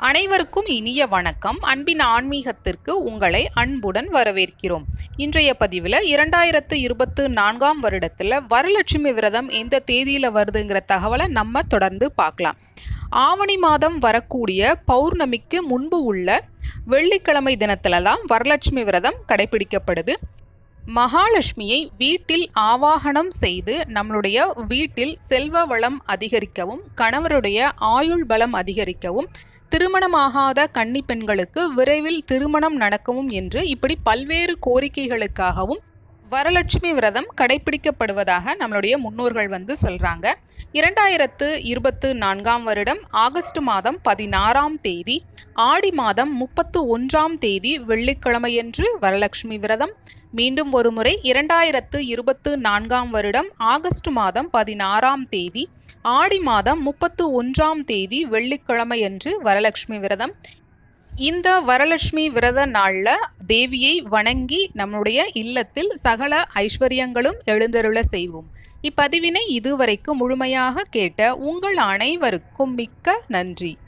அனைவருக்கும் இனிய வணக்கம். அன்பின் ஆன்மீகத்திற்கு உங்களை அன்புடன் வரவேற்கிறோம். இன்றைய பதிவில் இரண்டாயிரத்து இருபத்து நான்காம் வருடத்தில் வரலட்சுமி விரதம் எந்த தேதியில் வருதுங்கிற தகவலை நம்ம தொடர்ந்து பார்க்கலாம். ஆவணி மாதம் வரக்கூடிய பௌர்ணமிக்கு முன்பு உள்ள வெள்ளிக்கிழமை தினத்துல தான் வரலட்சுமி விரதம் கடைபிடிக்கப்படுது. மகாலட்சுமியை வீட்டில் ஆவாகனம் செய்து நம்மளுடைய வீட்டில் செல்வ வளம் அதிகரிக்கவும் கணவருடைய ஆயுள் பலம் அதிகரிக்கவும் திருமணமாகாத கன்னி பெண்களுக்கு விரைவில் திருமணம் நடக்கவும் என்று இப்படி பல்வேறு கோரிக்கைகளுக்காகவும் வரலட்சுமி விரதம் கடைபிடிக்கப்படுவதாக நம்மளுடைய முன்னோர்கள் வந்து சொல்கிறாங்க இரண்டாயிரத்து இருபத்து நான்காம் வருடம் ஆகஸ்ட் மாதம் பதினாறாம் தேதி ஆடி மாதம் முப்பத்து ஒன்றாம் தேதி வெள்ளிக்கிழமையன்று வரலட்சுமி விரதம். மீண்டும் ஒருமுறை இரண்டாயிரத்து இருபத்து நான்காம் வருடம் ஆகஸ்ட் மாதம் பதினாறாம் தேதி ஆடி மாதம் முப்பத்து ஒன்றாம் தேதி வெள்ளிக்கிழமையன்று வரலட்சுமி விரதம். இந்த வரலட்சுமி விரத நாளில் தேவியை வணங்கி நம்முடைய இல்லத்தில் சகல ஐஸ்வர்யங்களும் எழுந்தருள செய்வோம். இப்பதிவினை இதுவரைக்கும் முழுமையாக கேட்ட உங்கள் அனைவருக்கும் மிக்க நன்றி.